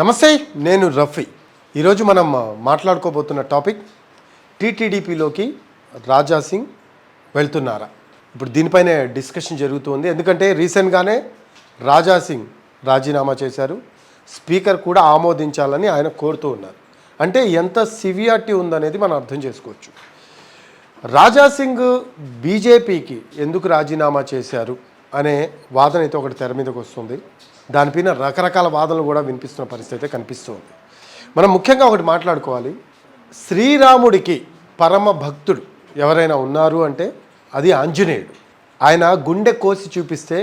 నమస్తే నేను రఫీ. ఈరోజు మనం మాట్లాడుకోబోతున్న టాపిక్ టీటీడీపీలోకి రాజా సింగ్ వెళ్తున్నారా? ఇప్పుడు దీనిపైనే డిస్కషన్ జరుగుతుంది. ఎందుకంటే రీసెంట్గానే రాజా సింగ్ రాజీనామా చేశారు. స్పీకర్ కూడా ఆమోదించాలని ఆయన కోరుతూ ఉన్నారు. అంటే ఎంత సివియారిటీ ఉందనేది మనం అర్థం చేసుకోవచ్చు. రాజా సింగ్ బీజేపీకి ఎందుకు రాజీనామా చేశారు అనే వాదన అయితే ఒకటి తెర మీదకి వస్తుంది. దానిపైన రకరకాల వాదనలు కూడా వినిపిస్తున్న పరిస్థితి అయితే కనిపిస్తుంది మనం ముఖ్యంగా ఒకటి మాట్లాడుకోవాలి. శ్రీరాముడికి పరమ భక్తుడు ఎవరైనా ఉన్నారు అంటే అది ఆంజనేయుడు. ఆయన గుండె కోసి చూపిస్తే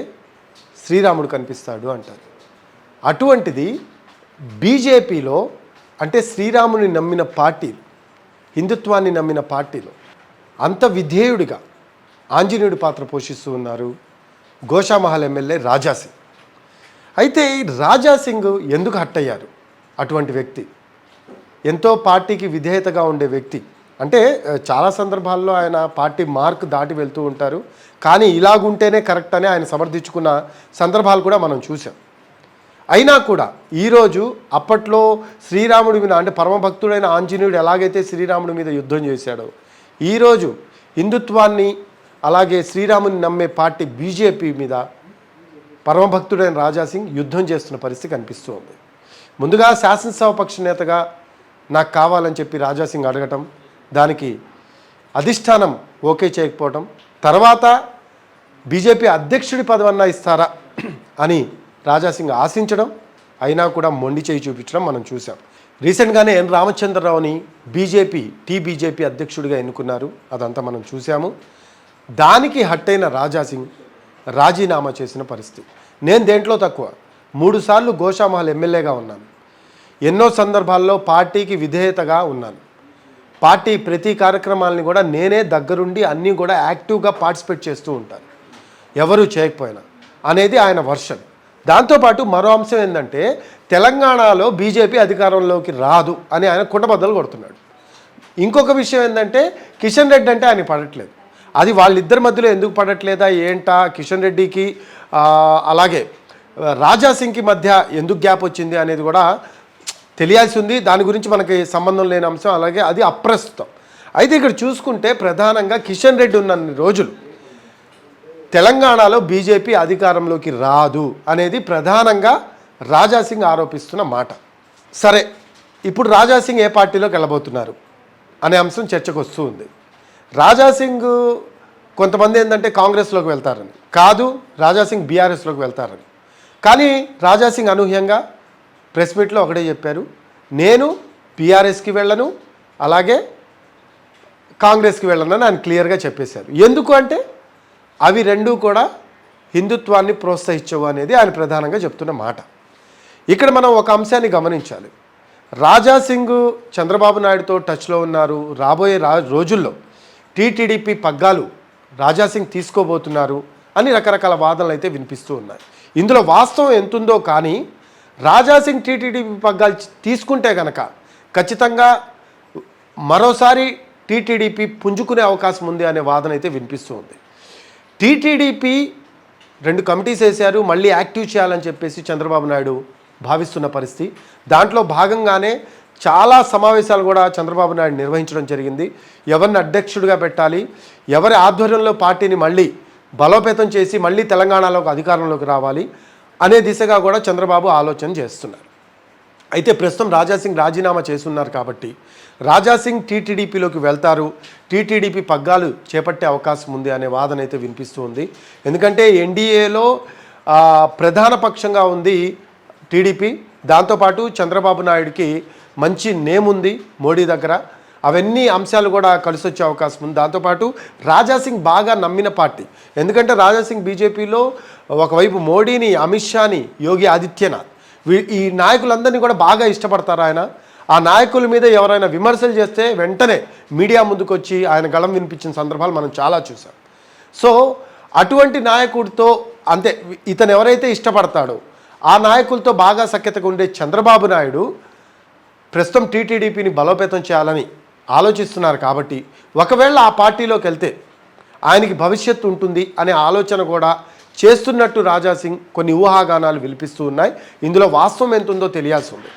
శ్రీరాముడు కనిపిస్తాడు అంటారు. అటువంటిది బీజేపీలో అంటే శ్రీరాముని నమ్మిన పార్టీలు హిందుత్వాన్ని నమ్మిన పార్టీలు అంత విధేయుడిగా ఆంజనేయుడి పాత్ర పోషిస్తూ ఉన్నారు గోషామహల్ ఎమ్మెల్యే రాజాసింగ్. అయితే రాజా రాజాసింగ్ ఎందుకు హట్ అయ్యారు అటువంటి వ్యక్తి. ఎంతో పార్టీకి విధేయతగా ఉండే వ్యక్తి. అంటే చాలా సందర్భాల్లో ఆయన పార్టీ మార్క్ దాటి వెళ్తూ ఉంటారు. కానీ ఇలాగుంటేనే కరెక్ట్ అని ఆయన సమర్థించుకున్న సందర్భాలు కూడా మనం చూసాం అయినా కూడా ఈరోజు అప్పట్లో శ్రీరాముడి మీద అంటే పరమభక్తుడైన ఆంజనేయుడు ఎలాగైతే శ్రీరాముడి మీద యుద్ధం చేశాడో ఈరోజు హిందుత్వాన్ని అలాగే శ్రీరాముని నమ్మే పార్టీ బీజేపీ మీద పరమభక్తుడైన రాజాసింగ్ యుద్ధం చేస్తున్న పరిస్థితి కనిపిస్తూ ఉంది. ముందుగా శాసనసభ పక్ష నేతగా నాకు కావాలని చెప్పి రాజాసింగ్ అడగటం దానికి అధిష్టానం ఓకే చేయకపోవటం తర్వాత బీజేపీ అధ్యక్షుడి పదవన్నా ఇస్తారా అని రాజాసింగ్ ఆశించడం అయినా కూడా మొండి చేయి చూపించడం మనం చూసాం రీసెంట్గానే ఎన్ రామచంద్రరావుని బీజేపీ టీ బీజేపీ అధ్యక్షుడిగా ఎన్నుకున్నారు అదంతా మనం చూసాము దానికి హట్టైన రాజాసింగ్ రాజీనామా చేసిన పరిస్థితి. నేను దేంట్లో తక్కువ? మూడుసార్లు గోషామహల్ ఎమ్మెల్యేగా ఉన్నాను. ఎన్నో సందర్భాల్లో పార్టీకి విధేయతగా ఉన్నాను. పార్టీ ప్రతి కార్యక్రమాలని కూడా నేనే దగ్గరుండి అన్నీ కూడా యాక్టివ్గా పార్టిసిపేట్ చేస్తూ ఉంటాను. ఎవరు చేయకపోయినా అనేది ఆయన వర్షన్. దాంతోపాటు మరో అంశం ఏంటంటే తెలంగాణలో బీజేపీ అధికారంలోకి రాదు అని ఆయన కుండబద్దలు కొడుతున్నాడు. ఇంకొక విషయం ఏంటంటే కిషన్ రెడ్డి అంటే ఆయన పడట్లేదు. అది వాళ్ళిద్దరి మధ్యలో ఎందుకు పడట్లేదా ఏంటా కిషన్ రెడ్డికి అలాగే రాజా సింగ్కి మధ్య ఎందుకు గ్యాప్ వచ్చింది అనేది కూడా తెలియాల్సి ఉంది. దాని గురించి మనకి సంబంధం లేని అంశం. అలాగే అది అప్రస్తుతం. అయితే ఇక్కడ చూసుకుంటే ప్రధానంగా కిషన్ రెడ్డి ఉన్న రోజులు తెలంగాణలో బీజేపీ అధికారంలోకి రాదు అనేది ప్రధానంగా రాజాసింగ్ ఆరోపిస్తున్న మాట. సరే ఇప్పుడు రాజాసింగ్ ఏ పార్టీలోకి వెళ్ళబోతున్నారు అనే అంశం చర్చకు వస్తూ ఉంది. రాజాసింగ్ కొంతమంది ఏంటంటే కాంగ్రెస్లోకి వెళ్తారని. కాదు రాజాసింగ్ బీఆర్ఎస్లోకి వెళ్తారని. కానీ రాజాసింగ్ అనూహ్యంగా ప్రెస్ మీట్లో ఒకటే చెప్పారు నేను బీఆర్ఎస్కి వెళ్ళను అలాగే కాంగ్రెస్కి వెళ్ళనని ఆయన క్లియర్గా చెప్పేశారు. ఎందుకు అంటే అవి రెండూ కూడా హిందుత్వాన్ని ప్రోత్సహించవు అనేది ఆయన ప్రధానంగా చెప్తున్న మాట. ఇక్కడ మనం ఒక అంశాన్ని గమనించాలి. రాజా సింగ్ చంద్రబాబు నాయుడుతో టచ్లో ఉన్నారు రాబోయే రా రోజుల్లో. టీటీడీపీ పగ్గాలు రాజా సింగ్ తీసుకోబోతున్నారు అని రకరకాల వాదనలు అయితే వినిపిస్తూ ఉన్నాయి. ఇందులో వాస్తవం ఎంతుందో కానీ రాజా సింగ్ టీటీడీపీ పగ్గాలు తీసుకుంటే కనుక ఖచ్చితంగా మరోసారి టీటీడీపీ పుంజుకునే అవకాశం ఉంది అనే వాదన అయితే వినిపిస్తూ ఉంది. టీటీడీపీ రెండు కమిటీస్ వేశారు మళ్ళీ యాక్టివ్ చేయాలని చెప్పేసి చంద్రబాబు నాయుడు భావిస్తున్న పరిస్థితి. దాంట్లో భాగంగానే చాలా సమావేశాలు కూడా చంద్రబాబు నాయుడు నిర్వహించడం జరిగింది. ఎవరిని అధ్యక్షుడిగా పెట్టాలి? ఎవరి ఆధ్వర్యంలో పార్టీని మళ్ళీ బలోపేతం చేసి మళ్ళీ తెలంగాణలోకి అధికారంలోకి రావాలి అనే దిశగా కూడా చంద్రబాబు ఆలోచన చేస్తున్నారు. అయితే ప్రస్తుతం రాజాసింగ్ రాజీనామా చేస్తున్నారు కాబట్టి రాజాసింగ్ టీటీడీపీలోకి వెళ్తారు. టీటీడీపీ పగ్గాలు చేపట్టే అవకాశం ఉంది అనే వాదన అయితే వినిపిస్తూ ఉంది. ఎందుకంటే ఎన్డీఏలో ప్రధాన పక్షంగా ఉంది టీడీపీ. దాంతోపాటు చంద్రబాబు నాయుడికి మంచి నేమ్ ఉంది మోడీ దగ్గర. అవన్నీ అంశాలు కూడా కలిసి వచ్చే అవకాశం ఉంది. దాంతోపాటు రాజాసింగ్ బాగా నమ్మిన పార్టీ. ఎందుకంటే రాజాసింగ్ బీజేపీలో ఒకవైపు మోడీని అమిత్ షాని యోగి ఆదిత్యనాథ్. ఈ నాయకులందరినీ కూడా బాగా ఇష్టపడతారు ఆయన. ఆ నాయకుల మీద ఎవరైనా విమర్శలు చేస్తే వెంటనే మీడియా ముందుకొచ్చి ఆయన గళం వినిపించిన సందర్భాలు మనం చాలా చూసాం సో అటువంటి నాయకుడితో అంతే ఇతను ఎవరైతే ఇష్టపడతాడో ఆ నాయకులతో బాగా సఖ్యతగా ఉండే చంద్రబాబు నాయుడు ప్రస్తుతం టీటీడీపీని బలోపేతం చేయాలని ఆలోచిస్తున్నారు కాబట్టి ఒకవేళ ఆ పార్టీలోకి వెళ్తే ఆయనకి భవిష్యత్తు ఉంటుంది అనే ఆలోచన కూడా చేస్తున్నట్టు రాజాసింగ్ కొన్ని ఊహాగానాలు వినిపిస్తూ ఉన్నాయి. ఇందులో వాస్తవం ఎంత ఉందో తెలియాల్సి ఉంది.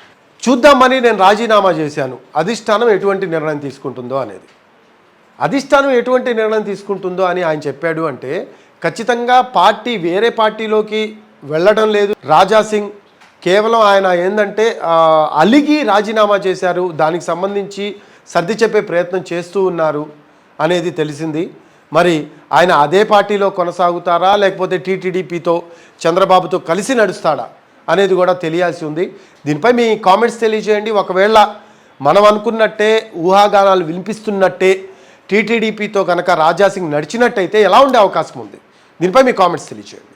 చూద్దామని నేను రాజీనామా చేశాను. అధిష్టానం ఎటువంటి నిర్ణయం తీసుకుంటుందో అనేది. అధిష్టానం ఎటువంటి నిర్ణయం తీసుకుంటుందో అని ఆయన చెప్పాడు అంటే ఖచ్చితంగా పార్టీ వేరే పార్టీలోకి వెళ్ళడం లేదు. రాజా సింగ్ కేవలం ఆయన ఏంటంటే అలిగి రాజీనామా చేశారు దానికి సంబంధించి సర్ది చెప్పే ప్రయత్నం చేస్తూ ఉన్నారు అనేది తెలిసింది. మరి ఆయన అదే పార్టీలో కొనసాగుతారా లేకపోతే టీటీడీపీతో చంద్రబాబుతో కలిసి నడుస్తాడా అనేది కూడా తెలియాల్సి ఉంది. దీనిపై మీ కామెంట్స్ తెలియజేయండి. ఒకవేళ మనం అనుకున్నట్టే ఊహాగానాలు వినిపిస్తున్నట్టే టీటీడీపీతో కనుక రాజాసింగ్ నడిచినట్టయితే ఎలా ఉండే అవకాశం ఉంది? దీనిపై మీ కామెంట్స్ తెలియజేయండి.